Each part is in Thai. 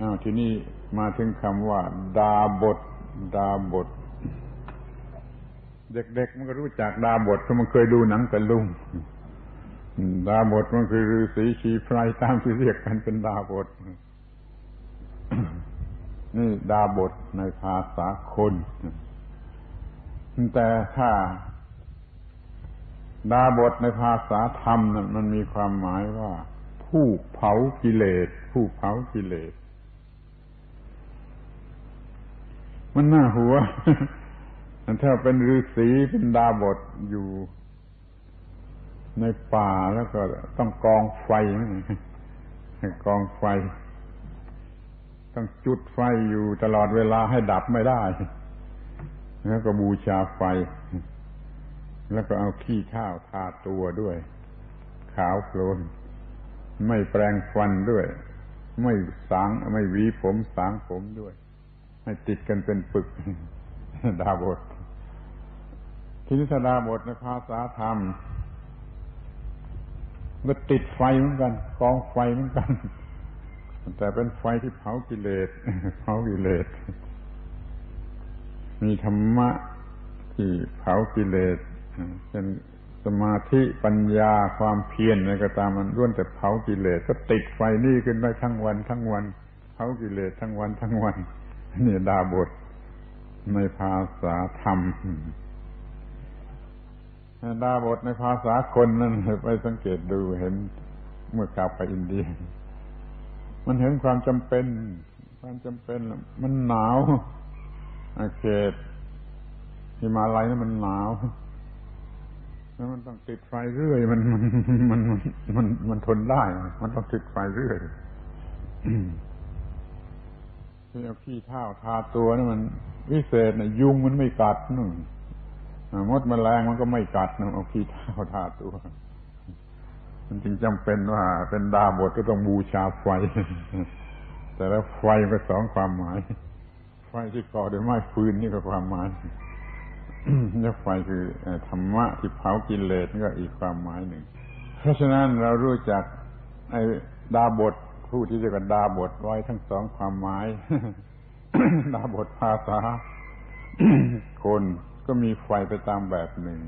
อ้าวทีนี้มาถึงคำว่า ดาบท ดาบท เด็กๆมันก็รู้จักดาบทเพราะมันเคยดูหนังตะลุงดาบทมันคือฤาษีชีไพรตามที่เรียกกันเป็นดาบทนี่ดาบทในภาษาคน แต่ถ้า ดาบทในภาษาธรรมนั้นมันมีความหมายว่า ผู้เผากิเลส ผู้เผากิเลส มันน่าหัว ถ้าเป็นฤาษีเป็นดาบทอยู่ ในป่าแล้วก็ต้องกองไฟกองไฟ ต้องจุดไฟอยู่ตลอดเวลาให้ดับไม่ได้ แล้วก็บูชาไฟ แล้วก็เอาขี้ข้าวทาตัวด้วย ขาวโพลนไม่แปรงฟันด้วย ไม่สางไม่หวีผมสางผมด้วย ให้ติดกันเป็นปึก ดาบททีนี้ดาบทในภาษาธรรมก็ติดไฟเหมือนกัน กองไฟเหมือนกัน แต่เป็นไฟที่เผากิเลสเผากิเลสมีธรรมะที่เผากิเลสเป็นสมาธิปัญญาความเพียรอะไรก็ตามมันล้วนแต่เผากิเลสก็ติดไฟนี่ขึ้นได้ทั้งวันทั้งวันเผากิเลสทั้งวันทั้งวัน นี่ดาบทในภาษาธรรม ดาบทในภาษาคนนั่นไปสังเกตดูเห็นเมื่อกลับไปอินเดีย มันเห็นความจำเป็น ความจำเป็น มันหนาวเขตหิมาลัยนี่มันหนาวแล้วมันต้องติดไฟเรื่อย มันมันมันมันมันมันทนได้ มันต้องติดไฟเรื่อย ที่เอาขี้เท้าทาตัวนี่มันวิเศษนะยุงมันไม่กัดนู่นมดมแมลงมันก็ไม่กัดนะเอาขี้เท้าทาตัว มันจึงจำเป็นว่า เป็นดาบทก็ต้องบูชาไฟ แต่แล้วไฟก็สองความหมาย ไฟที่ก่อด้วยไม้ฟืนนี่ก็ความหมายแล้วไฟคือธรรมะที่เผากิเลสก็อีกความหมายหนึ่ง เพราะฉะนั้นเรารู้จักไอ้ดาบท ผู้ที่จะกันดาบทไว้ทั้งสองความหมาย ดาบทภาษา คนก็มีไฟไปตามแบบหนึ่ง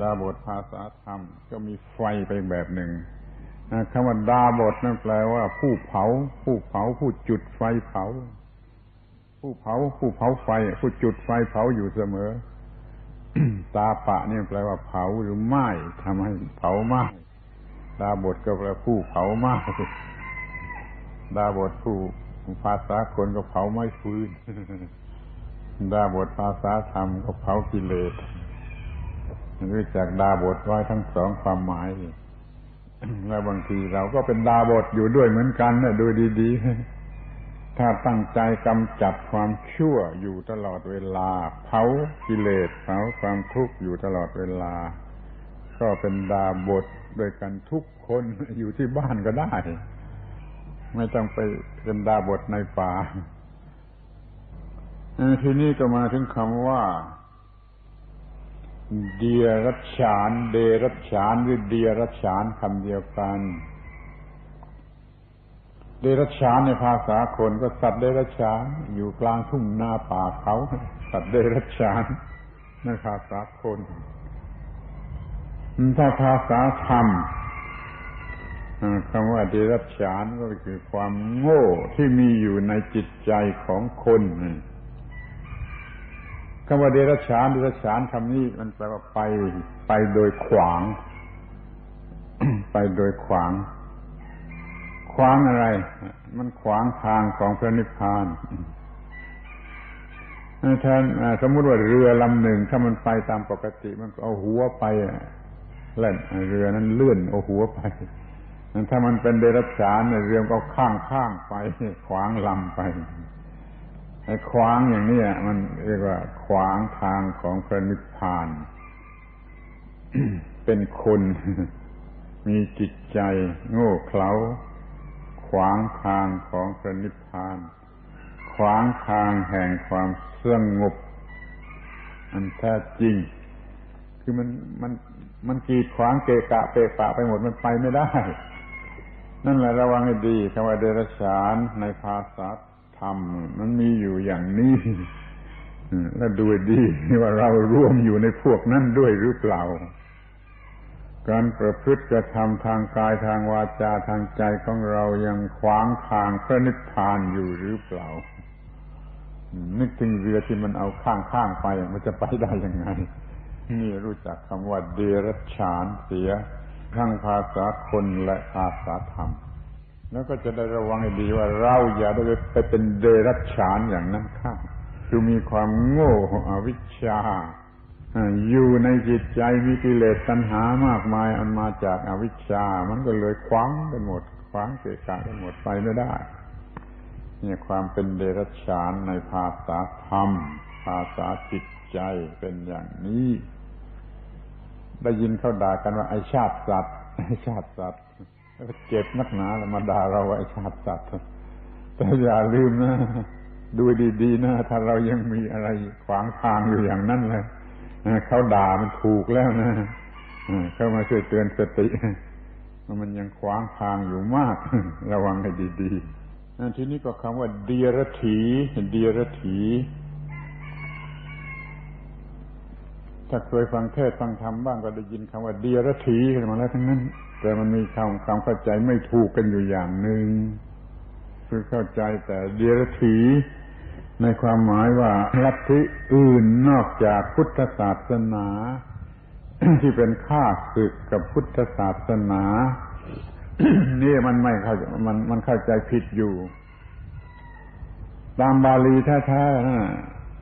ดาบทภาษาธรรม ก็มีไฟไปแบบหนึ่งคำว่าดาบทนั่นแปลว่า ผู้เผา ผู้เผา ผู้จุดไฟเผา ผู้เผา ผู้เผาไฟ ผู้จุดไฟเผาอยู่เสมอ ตาปะเนี่ยแปลว่าเผาหรือไหม้ทำให้เผาไหม้ดาบทก็แปลผู้เผาไหม้ ดาบทผู้ภาษาคนก็เผาไม้ฟืนดาบทภาษาธรรมก็เผากิเลสรู้จักดาบทไว้ทั้งสองความหมายแล้วบางทีเราก็เป็นดาบทอยู่ด้วยเหมือนกันนะดูดีๆ ถ้าตั้งใจกำจัดความชั่วอยู่ตลอดเวลา เผากิเลสเผาความทุกข์อยู่ตลอดเวลา ก็เป็นดาบทด้วยกันทุกคนอยู่ที่บ้านก็ได้ ไม่ต้องไปเป็นดาบทในป่าทีนี้ก็มาถึงคำว่า เดียรัชฉานเดรัชฉานหรือเดียรัชฉานคำเดียวกัน เดรัจฉานในภาษาคนก็สัตว์เดรัจฉานอยู่กลางทุ่งนาป่าเขา สัตว์เดรัจฉานในภาษาคนถ้าภาษาธรรม คำว่าเดรัจฉานก็คือความโง่ที่มีอยู่ในจิตใจของคนคำว่าเดรัจฉานเดรัจฉานคำนี้มันแปลว่าไปไปโดยขวาง ไปโดยขวาง ขวางอะไร มันขวางทางของพระนิพพานท่านสมมติว่าเรือลำหนึ่งถ้ามันไปตามปกติ มันเอาหัวไปเล่นเรือนั้นเลื่อนเอาหัวไป ถ้ามันเป็นเดรัจฉานเรือก็ข้างข้างไป ขวางลำไปไอ้ขวางอย่างนี้มันเรียกว่า ขวางทางของพระนิพพาน เป็นคนมีจิตใจ โง่เขลาขวางทางของพระนิพพาน ขวางทางแห่งความเสื่องงบอันแท้จริง คือมันมันมันกีดขวางเกะกะเปะปะไปหมดมันไปไม่ได้ นั่นแหละระวังให้ดีคำว่าเดรัจฉานในภาษาธรรม มันมีอยู่อย่างนี้แล้วดูดีว่าเราร่วมอยู่ในพวกนั้นด้วยหรือเปล่า การประพฤติกระทำทางกายทางวาจาทางใจของเรายังขวางทางพระนิพพานอยู่หรือเปล่า นึกถึงเรือที่มันเอาข้างๆไปมันจะไปได้ยังไง นี่รู้จักคำว่าเดรัจฉานเสีย ทั้งภาษาคนและภาษาธรรม แล้วก็จะได้ระวังให้ดีว่าเราอย่าได้ไปเป็นเดรัจฉานอย่างนั้นข้างคือมีความโง่อวิชชาอยู่ในจิตใจมีกิเลสตัณหามากมายอันมาจากอาวิชชา มันก็เลยคว้างกันหมดคว้างเกะกะกันหมดไปไม่ได้เนี่ยความเป็นเดรัจฉานในภาษาธรรม ภาษาจิตใจเป็นอย่างนี้ ได้ยินเขาด่ากันว่าไอชาติสัตว์ไอชาติสัตว์เจ็บนักหนาแล้วมาด่าเราว่าไอชาติสัตว์แต่อย่าลืมนะดูดีๆนะถ้าเรายังมีอะไรขวางทางอยู่อย่างนั้นเลยเขาด่ามันถูกแล้วนะเข้ามาช่วยเตือนสติมันยังขวางทางอยู่มาก ระวังให้ดีๆทีนี้ก็คำว่าเดียรถีเดียรถี ถ้าเคยฟังเทศฟังธรรมบ้างก็ได้ยินคำว่าเดียรถีกันมาแล้วทั้งนั้น แต่มันมีคำความเข้าใจไม่ถูกกันอยู่อย่างหนึ่งคือเข้าใจแต่เดียรถีในความหมายว่าลัทธิอื่นนอกจากพุทธศาสนา ที่เป็นข้าศึกกับพุทธศาสนานี่มันไม่เข้ามันมันเข้าใจผิดอยู่ ตามบาลีแท้ๆนะ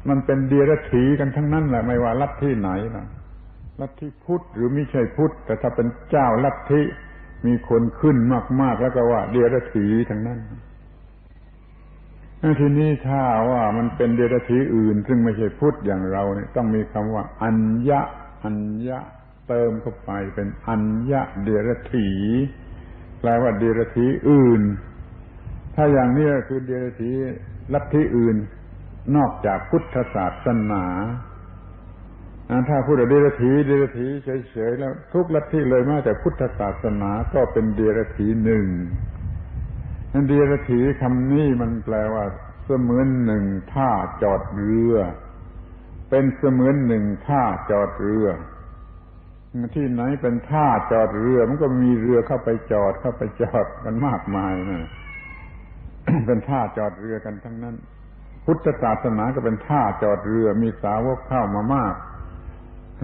มันเป็นเดียรถีกันทั้งนั้นแหละไม่ว่าลัทธิไหนนะลัทธิพุทธหรือไม่ใช่พุทธแต่ถ้าเป็นเจ้าลัทธิมีคนขึ้นมาก ๆ แล้วก็ว่า เดียรถีทั้งนั้นทีนี้ถ้าว่ามันเป็นเดรัจฉีอื่น ซึ่งไม่ใช่พุทธอย่างเราเนี่ยต้องมีคำว่า อัญญะ อัญญะ เติมเข้าไปเป็นอัญญะเดรัจฉีแปลว่าเดรัจฉีอื่น ถ้าอย่างนี้คือเดรัจฉีลัทธิอื่น นอกจากพุทธศาสนาถ้าพูดถึงเดรัจฉีเดรัจฉีเฉยๆแล้ว ทุกลัทธิเลยม้แต่พุทธศาสนาก็เป็นเดรัจฉีหนึ่งนั่นเดียรถีคำนี้มันแปลว่า เสมือนหนึ่งท่าจอดเรือ เป็นเสมือนหนึ่งท่าจอดเรือ ที่ไหนเป็นท่าจอดเรือ มันก็มีเรือเข้าไปจอดเข้าไปจอดกันมากมายนะเป็นท่าจอดเรือกันทั้งนั้น พุทธศาสนาก็เป็นท่าจอดเรือมีสาวกเข้ามามาก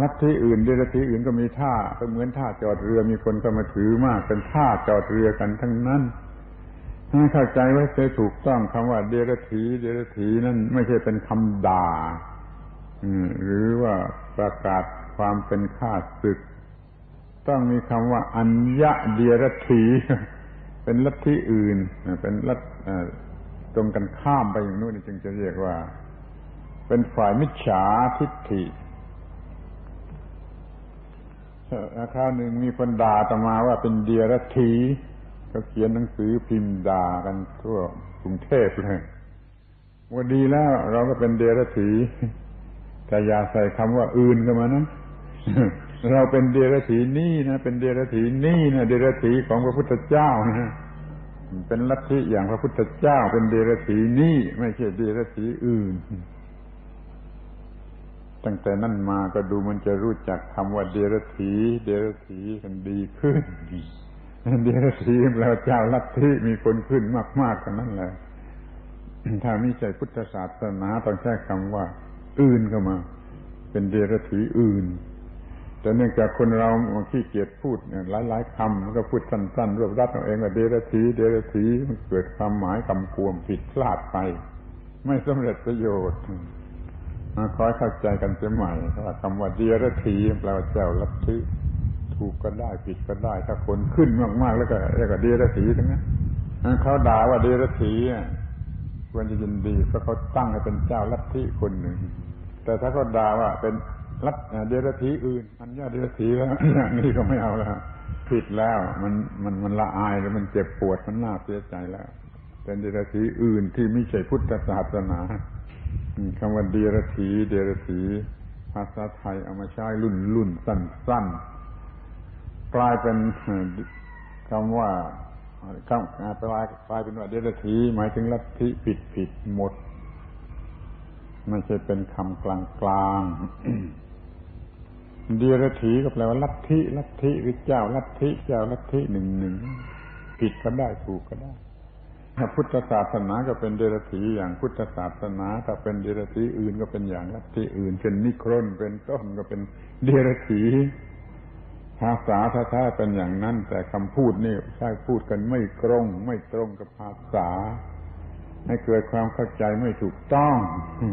ลัทธิอื่นเดรัจฉีอื่นก็มีท่าก็เหมือนท่าจอดเรือมีคนเข้ามาถือมาก เป็นท่าจอดเรือกันทั้งนั้นให้เข้าใจไว้จะถูกต้องคำว่า เดรถีเดรถีนั่นไม่ใช่เป็นคำด่าหรือว่าประกาศความเป็นข้าศึก ต้องมีคำว่า อัญญะเดียรถีเป็นลัทธิอื่น เป็นลัท ตรงกันข้ามไปอย่างนู้นจึงจะเรียกว่า เป็นฝ่ายมิจฉาทิฏฐิคราวหนึ่งมีคนด่าต่อมาว่าเป็นเดียรถีเขาเขียนหนังสือพิมพ์ด่ากันทั่วกรุงเทพเลยว่าดีแล้ว เราก็เป็นเดรัจฉีแต่อย่าใส่คำว่าอื่นกันมานะเราเป็นเดรัจฉีนี่นะเป็นเดรัจฉีนี่นะเดรัจฉีของพระพุทธเจ้านะ เป็นลัทธิอย่างพระพุทธเจ้าเป็นเดรัจฉีนี่ไม่ใช่เดรัจฉีอื่น ตั้งแต่นั้นมาก็ดูมันจะรู้จักคำว่าเดรัจฉีเดรัจฉีกันดีขึ้น เดรัจฉีแปลว่าเจ้าลัทธิมีคนขึ้นมากๆกันนั้นแหละถ้าไม่ใช่พุทธศาสนาต้องใช้คำว่า อื่นเข้ามา เป็นเดรัจฉีอื่น แต่เนื่องจากคนเราขี้เกียจพูดหลายๆคำมันก็พูดสั้นๆรวบรัดเอาเองว่าเดรัจฉีเดรัจฉีมันเกิดความหมายกำกวมผิดพลาดไป ไม่สำเร็จประโยชน์มาคอยเข้าใจกันเสียใหม่ว่าคำว่าเดรัจฉีแปลว่าเจ้าลัทธิถูกก็ได้ผิดก็ได้ ถ้าคนขึ้นมากๆแล้วก็เรียกว่าเดรัจฉีทั้งนั้นเขาด่าว่าเดรัจฉีควรจะยินดีเพราะเขาตั้งให้เป็นเจ้าลัทธิคนหนึ่ง แต่ถ้าเขาด่าว่าเป็น ลัทเดรธีอื่นอันยาเดรธีแล้วอย่างนี้ก็ไม่เอาแล้วผิดแล้ว มันมันมันละอายแล้วมันเจ็บปวดมันน่าเสียใจแล้ว เป็นเดรธีอื่นที่ไม่ใช่พุทธศาสนาคำว่าเดรธีเดรธีภาษาไทยเอามาใช้รุ่นรุ่นสั้นสั้นกลายเป็นคำว่าคำแปลกลายเป็นว่าเดรธีหมายถึงลัทธิผิดผิดหมดไม่ใช่เป็นคำกลางกลาง เดียรถีก็แปลว่าลัทธิลัทธิหรือเจ้าลัทธิเจ้าลัทธิหนึ่งหนึ่งผิดก็ได้ถูกก็ได้ถ้าพุทธศาสนาก็เป็นเดรธีอย่างพุทธศาสนา ถ้าเป็นเดรธีอื่นก็เป็นอย่างลัทธิอื่นเช่นนิครนเป็นต้นก็เป็นเดรธีภาษาแท้ๆเป็นอย่างนั้น แต่คำพูดนี่ใช้พูดกันไม่ตรง ไม่ตรงกับภาษา ให้เกิดความเข้าใจไม่ถูกต้องอื